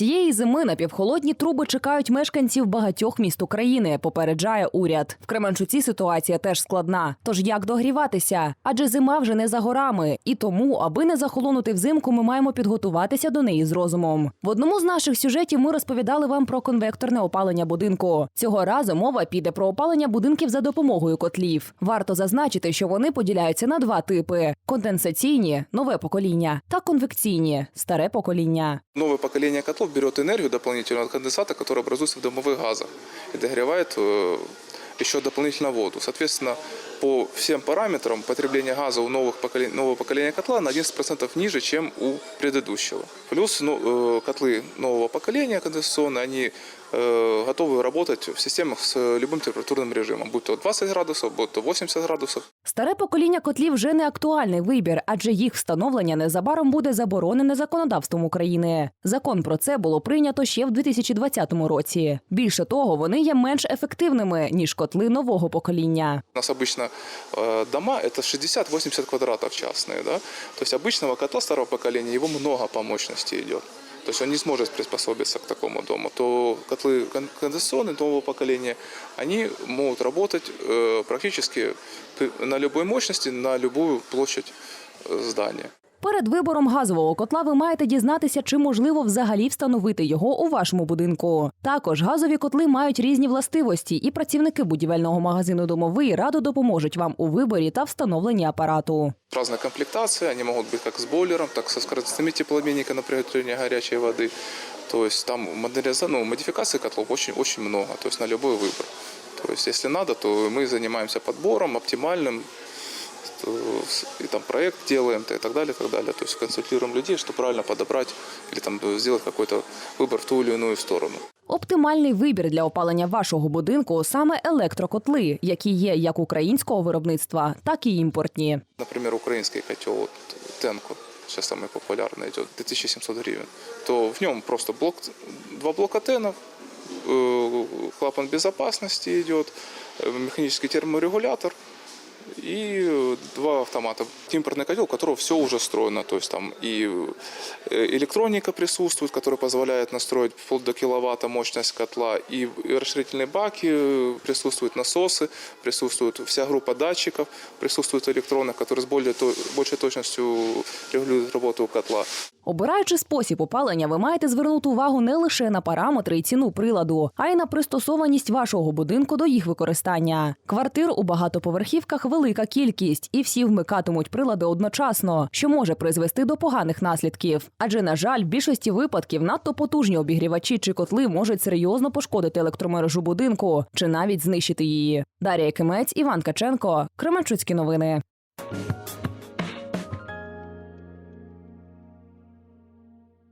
Цієї зими на півхолодні труби чекають мешканців багатьох міст України. Попереджає уряд. В Кременчуці ситуація теж складна. Тож як догріватися? Адже зима вже не за горами. І тому, аби не захолонути взимку, ми маємо підготуватися до неї з розумом. В одному з наших сюжетів ми розповідали вам про конвекторне опалення будинку. Цього разу мова піде про опалення будинків за допомогою котлів. Варто зазначити, що вони поділяються на два типи: конденсаційні нове покоління та конвекційні старе покоління. Новое поколение котлов берет энергию дополнительную от конденсата, который образуется в домовых газах и догревает э, еще дополнительно воду. Соответственно, по всем параметрам потребление газа у новых поколе- нового поколения котла на 11% ниже, чем у предыдущего. Плюс ну, э, котлы нового поколения конденсационные, они э, готовы работать в системах с любым температурным режимом, будь то 20 градусов, будь то 80 градусов. Старе покоління котлів вже не актуальний вибір, адже їх встановлення незабаром буде заборонене законодавством України. Закон про це було прийнято ще в 2020 році. Більше того, вони є менш ефективними ніж котли нового покоління. У нас обычно э, дома это 60-80 квадратов частные, да. То есть обычного котла старого поколения его много по мощности идет. То есть он не сможет приспособиться к такому дому. То котлы кон- конденсационные нового поколения, они могут работать э, практически при- на любой мощности, на любую площадь э, здания. Перед вибором газового котла ви маєте дізнатися, чи можливо взагалі встановити його у вашому будинку. Також газові котли мають різні властивості, і працівники будівельного магазину Домовий радо допоможуть вам у виборі та встановленні апарату. Разная комплектация, они могут быть как с бойлером, так и со скоростными теплообменниками на приготовление горячей воды. То есть там модерниза- ну, модификаций котлов очень, очень много, то есть на любой выбор. То есть если надо, то мы занимаемся подбором оптимальным, то с- и там проект делаем и так далее, и так далее. То есть консультируем людей, чтобы правильно подобрать или там сделать какой-то выбор в ту или иную сторону. Оптимальний вибір для опалення вашого будинку саме електрокотли, які є як українського виробництва, так і імпортні. Например, украинский котел вот, Тенко, сейчас самый популярный идет, 2700 гривен, то в нем просто блок, два блока тенов, э, клапан безопасности идет, э, механический терморегулятор и э, два автомата. Импортный котел, у которого все уже встроено, то есть там и э, электроника присутствует, которая позволяет настроить вплоть до киловатта мощность котла, и расширительные баки э, присутствуют, насосы, присутствует вся группа датчиков, присутствует электронных, которые с более то- большей точностью регулируют работу котла. Обираючи спосіб опалення, ви маєте звернути увагу не лише на параметри і ціну приладу, а й на пристосованість вашого будинку до їх використання. Квартир у багатоповерхівках велика кількість, і всі вмикатимуть прилади одночасно, що може призвести до поганих наслідків. Адже, на жаль, в більшості випадків надто потужні обігрівачі чи котли можуть серйозно пошкодити електромережу будинку чи навіть знищити її. Дар'я Кимець, Іван Каченко, Кременчуцькі новини.